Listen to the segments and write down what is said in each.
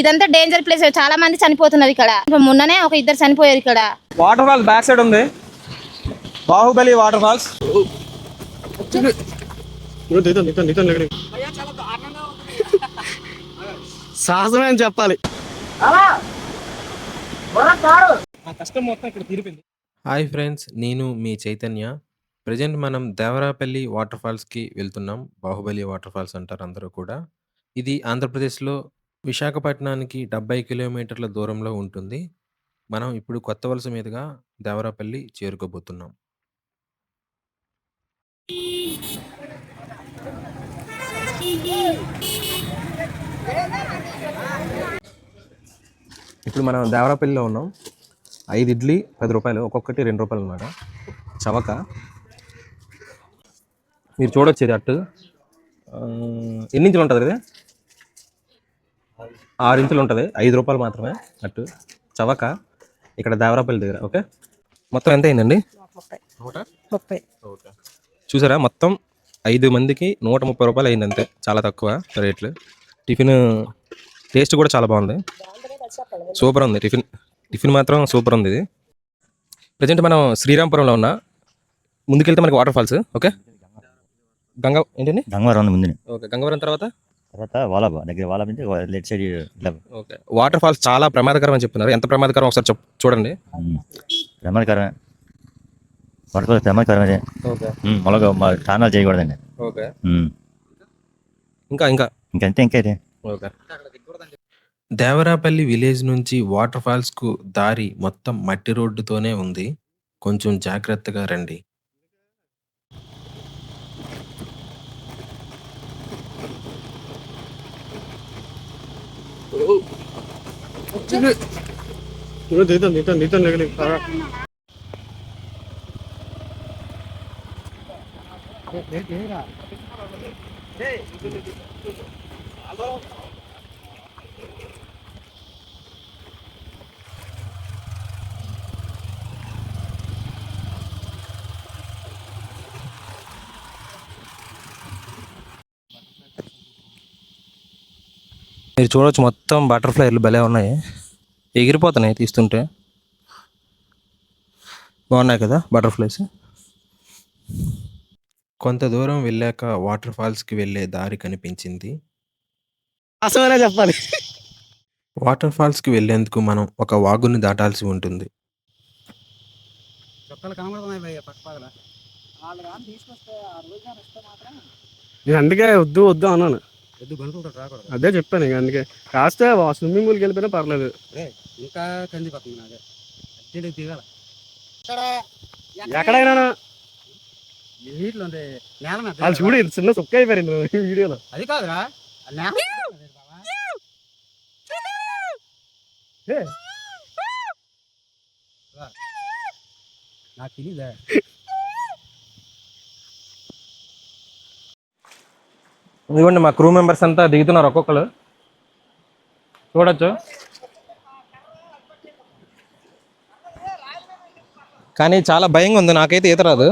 ఇదంతా danger place చాలా మంది చనిపోతున్నారు ఇక్కడ. మొన్ననే ఒక ఇద్దరు చనిపోయారు ఇక్కడ. వాటర్ ఫాల్స్ బ్యాక్ సైడ్ ఉంది. బాహుబలి వాటర్ ఫాల్స్ సాహసమే అని చెప్పాలి. కష్టం మొత్తం ఇక్కడ తీరిపోయింది. హాయ్ ఫ్రెండ్స్ నేను మీ చైతన్య. ప్రజెంట్ మనం దేవరాపల్లి వాటర్ ఫాల్స్కి వెళ్తున్నాం. బాహుబలి వాటర్ ఫాల్స్ అంటారు అందరూ కూడా. ఇది ఆంధ్రప్రదేశ్లో విశాఖపట్నానికి డెబ్బై కిలోమీటర్ల దూరంలో ఉంటుంది. మనం ఇప్పుడు కొత్త వలస మీదుగా దేవరాపల్లి చేరుకోబోతున్నాం. ఇప్పుడు మనం దేవరాపల్లిలో ఉన్నాం. ఐదు ఇడ్లీ పది రూపాయలు ఒక్కొక్కటి రెండు రూపాయలు అన్నమాట. చవక. మీరు చూడొచ్చు ఇది అట్టు. ఆ, ఎన్ని ఇంచులు ఉంటుంది ఇది? ఆరు ఇంచులు ఉంటుంది. ఐదు రూపాయలు మాత్రమే. అట్టు చవక ఇక్కడ దేవరాపల్లి దగ్గర ఓకే? మొత్తం ఎంత అయిందండి? ముప్పై. చూసారా? మొత్తం ఐదు మందికి నూట ముప్పై రూపాయలు అయింది అంతే చాలా తక్కువ రేట్లు. టిఫిన్ టేస్ట్ కూడా చాలా బాగుంది. సూపర్ ఉంది. టిఫిన్ టిఫిన్ మాత్రం సూపర్ ఉంది ఇది. ప్రజెంట్ మనం శ్రీరాంపురంలో ఉన్నా. ముందుకెళ్తే మనకి వాటర్ ఫాల్స్ ఓకే? గంగా ఏంటండి? గంగవరం ఉంది ముందు ఓకే గంగవరం తర్వాత? తర్వాత వాలాబా దగ్గర వాలాబా నుంచి లెఫ్ట్ సైడ్ ఇట్లా ఓకే. వాటర్ ఫాల్స్ చాలా ప్రమాదకరం అని చెప్తున్నారు. ఎంత ప్రమాదకరం ఒకసారి చెప్ చూడండి. ఉమ్. ప్రమాదకరమే. పడుకో ప్రమాదకరమే. ఓకే. మా స్నానాలు చేయకూడదండి. ఓకే. ఇంకా ఇంకా. ఇంకంతే ఇంకైతే ఓకే. దేవరాపల్లి విలేజ్ నుంచి వాటర్ ఫాల్స్కు దారి మొత్తం మట్టి రోడ్డుతోనే ఉంది. కొంచెం జాగ్రత్తగా రండి. तुला देतात देतात देतात लागले सारा दे दे रा दे మీరు చూడవచ్చు మొత్తం బటర్ఫ్లైలు భలే ఉన్నాయి. ఎగిరిపోతున్నాయి తీస్తుంటే. బాగున్నాయి కదా బటర్ఫ్లైస్? కొంత దూరం వెళ్ళాక వాటర్ ఫాల్స్కి వెళ్ళే దారి కనిపించింది. సాహసమనే చెప్పాలి. వాటర్ ఫాల్స్కి వెళ్ళేందుకు మనం ఒక వాగుని దాటాల్సి ఉంటుంది. నేను అందుకే వద్దు వద్దు అన్నాను. అదే చెప్పాను ఇక అందుకే. కాస్తే స్విమ్మింగ్ పూల్కి వెళ్ళిపోయినా పర్లేదు. ఇంకా కందిపోతుంది నాదే అర్జెంట్ దిగాల. ఎక్కడైనా ఉంది నేల వాళ్ళు చూడు చిన్న సుక్క అయిపోయారు ఈ వీడియోలో. అది కాదురా. నాకు తెలియదా ఇదిగోండి మా క్రూ మెంబర్స్ అంతా దిగుతున్నారు ఒక్కొక్కరు. చూడొచ్చు. కానీ చాలా భయంగా ఉంది నాకైతే ఈత రాదు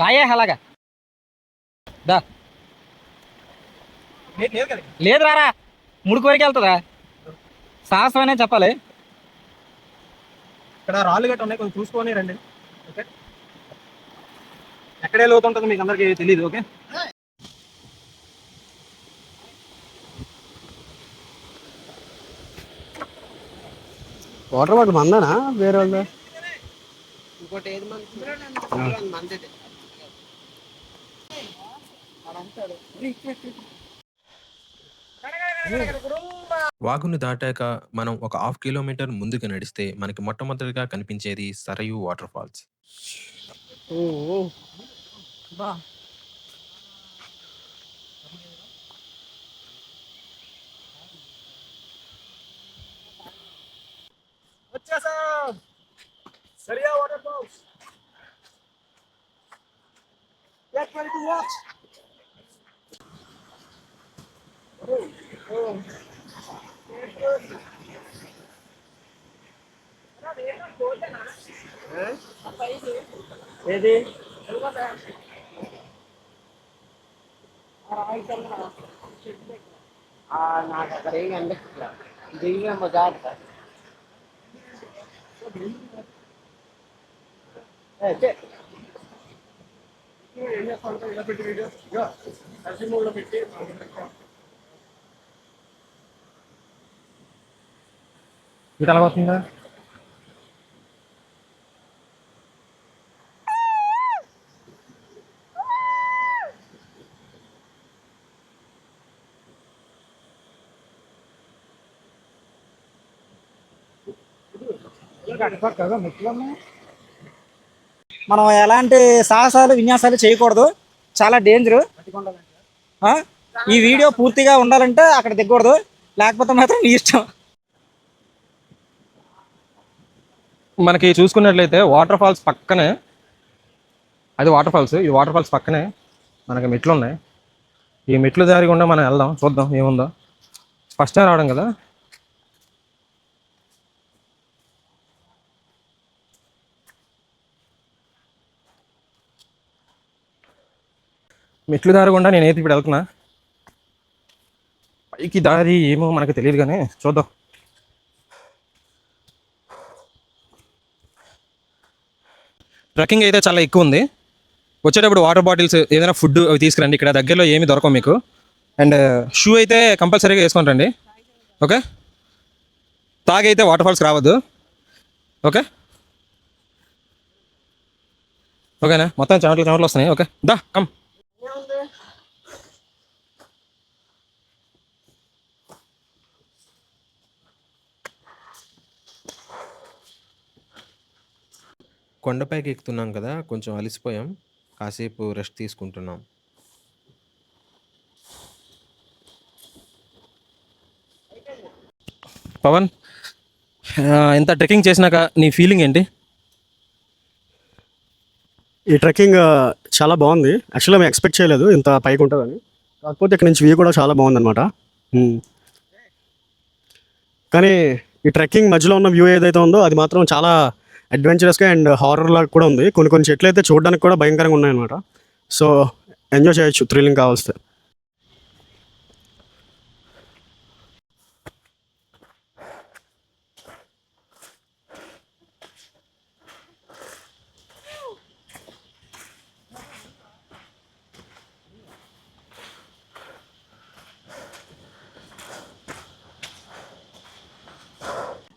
రాయే అలాగా. దా. లేదు రారా ముడుకు వరకు వెళ్తుందా? సాహసం అనే చెప్పాలి ఇక్కడ రాళ్ళు గట్ట ఉన్నాయి కొంచెం చూసుకొని రండి ఓకే ఎక్కడే లోతు ఉంటుంది మీకు అందరికీ తెలియదు ఓకే వాటర్ బాటిల్ మందానా వేరే వాళ్ళ వాగును దాటాక మనం ఒక హాఫ్ కిలోమీటర్ ముందుకు నడిస్తే మనకి మొట్టమొదటిగా కనిపించేది సరయు వాటర్ ఫాల్స్. వచ్చేసాం! సరియా waterfalls! Get ready to watch. ఏది? నాకు అక్కడ ఏం కనిపించట్లేదు దిగేమో జాగ్రత్త ఏ, చే. ఇటు ఎలా వస్తుందా మనం ఎలాంటి సాహసాలు విన్యాసాలు చేయకూడదు. చాలా డేంజర్ ఈ వీడియో పూర్తిగా ఉండాలంటే అక్కడ దిగకూడదు. లేకపోతే మాత్రం నీ ఇష్టం. మనకి చూసుకున్నట్లయితే వాటర్ ఫాల్స్ పక్కనే అది వాటర్ ఫాల్స్ ఈ వాటర్ ఫాల్స్ పక్కనే మనకి మెట్లు ఉన్నాయి. ఈ మెట్లు దారి గుండా మనం వెళ్దాం చూద్దాం ఏముందో. ఫస్ట్ టైం రావడం కదా? మెట్లు దారి గుండా నేనైతే ఇప్పుడు వెళ్తున్నా? పైకి దారి ఏమో మనకు తెలియదు కానీ చూద్దాం. ట్రెక్కింగ్ అయితే చాలా ఎక్కువ ఉంది. వచ్చేటప్పుడు వాటర్ బాటిల్స్ ఏదైనా ఫుడ్ అవి తీసుకురండి. ఇక్కడ దగ్గరలో ఏమి దొరకవు మీకు. అండ్ uh, షూ అయితే కంపల్సరీగా వేసుకొని రండి ఓకే తాగైతే వాటర్ ఫాల్స్ రావద్దు. ఓకే? ఓకేనా? మొత్తం చెమటలు చెమటలు వస్తున్నాయి. ఓకే? దా కమ్ కొండపైకి ఎక్కుతున్నాం కదా కొంచెం అలసిపోయాం. కాసేపు రెస్ట్ తీసుకుంటున్నాం. పవన్ ఆ, ఇంత ట్రెక్కింగ్ చేసినాక నీ ఫీలింగ్ ఏంటి? ఈ ట్రెక్కింగ్ ఆ, చాలా బాగుంది. యాక్చువల్గా మేము ఎక్స్పెక్ట్ చేయలేదు ఇంత పైకి ఉంటుందని కాకపోతే ఇక్కడ నుంచి వ్యూ కూడా చాలా బాగుందన్నమాట. కానీ ఈ ట్రెక్కింగ్ మధ్యలో ఉన్న వ్యూ ఏదైతే ఉందో అది మాత్రం చాలా అడ్వెంచరస్గా అండ్ హారర్ లాగా కూడా ఉంది. కొన్ని కొన్ని చెట్లు అయితే చూడడానికి కూడా భయంకరంగా ఉన్నాయన్నమాట. సో ఎంజాయ్ చేయొచ్చు. థ్రిల్లింగ్ కావాల్స్తే.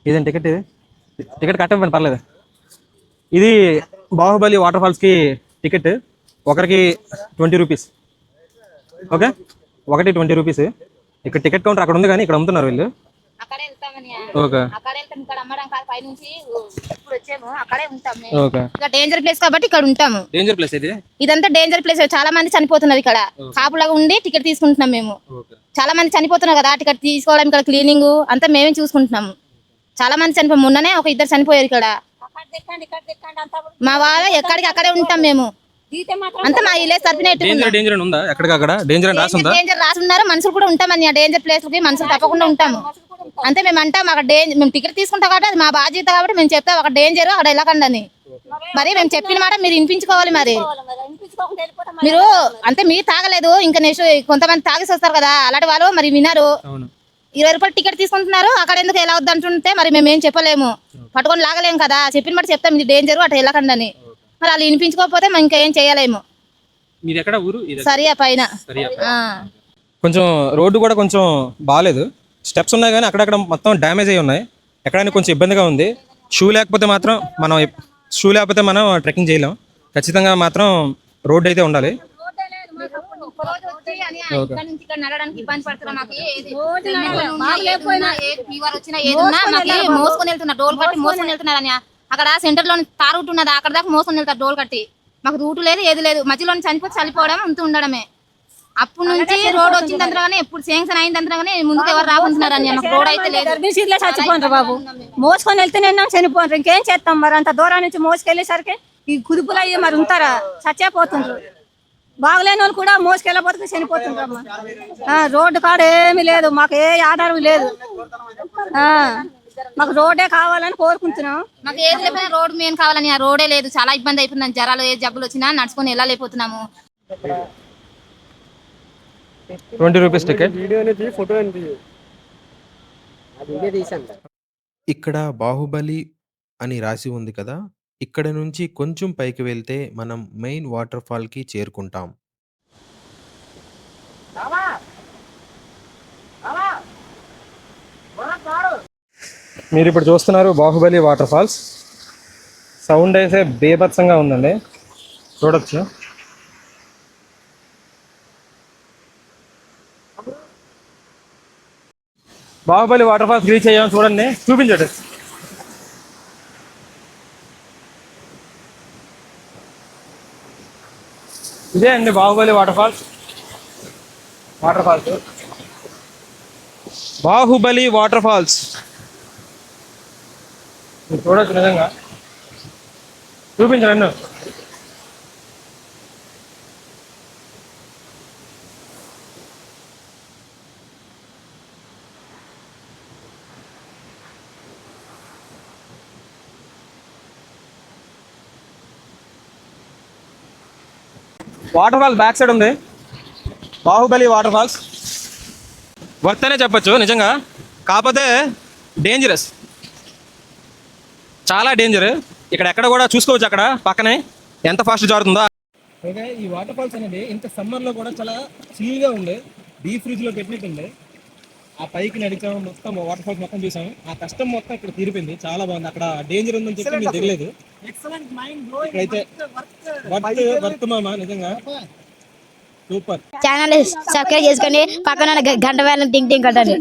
ఇదేం టికెట్ ఇది? టికెట్ కట్టకపోయిన పర్లేదు? ఇది బాహుబలి వాటర్ ఫాల్స్కి టికెట్. ఒకరికి ట్వంటీ రూపీస్. ఓకే? ఒకటి ట్వంటీ రూపీస్. ఇక్కడ టికెట్ కౌంటర్ అక్కడ ఉంది కానీ ఇక్కడ అమ్ముతున్నారు వీళ్ళు. ఓకే. డేంజర్ ప్లేస్ కాబట్టి ఇక్కడ ఉంటాము. డేంజర్ ప్లేస్ ఇది? ఇదంతా డేంజర్ ప్లేస్ చాలా మంది చనిపోతున్నారు ఇక్కడ. కాపులాగా ఉండి టికెట్ తీసుకుంటున్నాం మేము. చాలా మంది చనిపోతున్నారు కదా టికెట్ తీసుకోవడం ఇక్కడ క్లీనింగ్ అంతా మేమే చూసుకుంటున్నాము. చాలా మంది చనిపో మొన్ననే ఒక ఇద్దరు చనిపోయారు ఇక్కడ. మా వాళ్ళ ఎక్కడికి అక్కడే ఉంటాం మేము. అంతా మా ఇల్లే తరపున డేంజర్ డేంజర్ అని ఉందా? ఎక్కడికక్కడ డేంజర్ అని రాసి ఉందా? డేంజర్ రాసి ఉన్నారు మనుషులు కూడా ఉంటామని ఆ డేంజర్ ప్లేస్కి మనుషులు తప్పకుండా ఉంటాము. అంతే మేము అంటాం అక్కడ డేంజర్ మేము టికెట్ తీసుకుంటాం కాబట్టి అది మా బాధ్యత కాబట్టి మేము చెప్తాం అక్కడ డేంజర్ అక్కడ వెళ్ళకండి అని మరి మేము చెప్పిన మాట మీరు వినిపించుకోవాలి మరి. మీరు అంటే మీరు తాగలేదు ఇంకా నెక్స్ట్ కొంతమంది తాగేసి వస్తారు కదా అలాంటి వాళ్ళు మరి వినరు. అవును. ఇరవై రూపాయలు టికెట్ తీసుకుంటున్నారు. అక్కడ ఎందుకు ఎలా వద్దు అంటుంటే మరి మేము ఏం చెప్పలేము. పట్టుకొని లాగలేము కదా. చెప్పిన మాట చెప్తాం. ఇది డేంజర్ అటు వెళ్ళకండి అని. మరి వాళ్ళు వినిపించుకోకపోతే మనం ఇంకా ఏం చేయలేము. మీది ఎక్కడ ఊరు ఇది సరియా పైన. సరియా ఆ. కొంచెం రోడ్డు కూడా కొంచెం బాగాలేదు. స్టెప్స్ ఉన్నాయి కానీ అక్కడక్కడ మొత్తం డ్యామేజ్ అయి ఉన్నాయి. ఎక్కడానికి కొంచెం ఇబ్బందిగా ఉంది. షూ లేకపోతే మాత్రం మనం షూ లేకపోతే మనం ట్రెక్కింగ్ చేయలేం. ఖచ్చితంగా మాత్రం రోడ్ అయితే ఉండాలి. ఒకరోజు వచ్చి అని ఇక్కడ నుంచి ఇక్కడ నడవడానికి ఇబ్బంది పడుతున్నాం మాకు ఏది ఏదున్నా, ఏ ఫీవర్ వచ్చినా ఏదున్నా మాకు మోసుకొని వెళ్తున్నారు డోల్ కట్టి మోసుకొని వెళ్తున్నారు అని. అక్కడ సెంటర్లో తార్ రూట్ ఉన్నది అక్కడ దాకా మోసుకొని వెళ్తారు డోల్ కట్టి. మాకు రూట్ లేదు ఏది లేదు. మధ్యలో చనిపోతే చనిపోవడం ఉంటూ ఉండడమే. అప్పటి నుంచి రోడ్ వచ్చిన తర్వాత ఎప్పుడు శాంక్షన్ అయిన తర్వాత ముందుకు ఎవరు రాకుంటున్నారు అని మాకు రోడ్ అయితే లేదు. గర్భిణీలో చచ్చిపోండ్రు బాబు. మోసుకొని వెళ్తేనే చనిపోండ్రు. ఇంకేం చేస్తాం మరి? అంత దూరం నుంచి మోసుకెళ్ళేసరికి ఈ కుదుపులు అయ్యి మరి ఉంటారా? చచ్చేపోతుండ్రు. బాగలేని వాళ్ళు కూడా మోసుకెళ్ళబోతుకు అమ్మ ఆ, రోడ్డు కాడ ఏమీ లేదు మాకు ఏ ఆధారం లేదు. ఆ, మాకు రోడ్డే కావాలని కోరుకుంటున్నాం. మాకు ఏది లేకపోయినా రోడ్ మెయిన్ కావాలని ఆ రోడే లేదు. చాలా ఇబ్బంది అయిపోయింది. జ్వరాలు ఏ జబ్బులు వచ్చినా నడుచుకొని వెళ్ళలేకపోతున్నాము. ట్వంటీ రూపీస్ టికెట్ ఇక్కడ బాహుబలి అని రాసి ఉంది కదా? ఇక్కడ నుంచి కొంచెం పైకి వెళ్తే మనం మెయిన్ వాటర్ ఫాల్కి చేరుకుంటాం మీరు ఇప్పుడు చూస్తున్నారు బాహుబలి వాటర్ ఫాల్స్ సౌండ్ అయితే బేభత్సంగా ఉందండి. చూడొచ్చు. బాహుబలి వాటర్ ఫాల్స్ రీచ్ అయ్యాం చూడండి. చూపించండి. ఇదే అండి Baahubali waterfalls waterfalls Baahubali waterfalls చూడొచ్చు నిజంగా. చూపించండి వాటర్ ఫాల్స్ బ్యాక్ సైడ్ ఉంది. బాహుబలి వాటర్ ఫాల్స్ వర్త్ అనే చెప్పొచ్చు నిజంగా. కాకపోతే డేంజరస్ చాలా డేంజర్ ఇక్కడ ఎక్కడ కూడా చూసుకోవచ్చు అక్కడ పక్కనే. ఎంత ఫాస్ట్ జారుతుందో? ఓకే ఈ వాటర్ ఫాల్స్ అనేది ఇంత సమ్మర్లో కూడా చాలా చిల్గా ఉండే. డీప్ ఫ్రిడ్జ్లో పెట్టినట్టుండే. ఆ పైకి నడిచాము మొత్తం వాటర్ ఫాల్స్ మొత్తం చూసాము. ఆ కష్టం మొత్తం ఇక్కడ తీరిపోయింది. చాలా బాగుంది. అక్కడ డేంజర్ ఉందని చెప్పి మీకు తెలియలేదు. ఇక్కడైతే వర్త్ వర్త్ మామ నిజంగా. సూపర్ ఛానల్ సబ్స్క్రైబ్ చేసుకోండి. పక్కన గంట వేల టింగ్ టింగ్ కొట్టండి.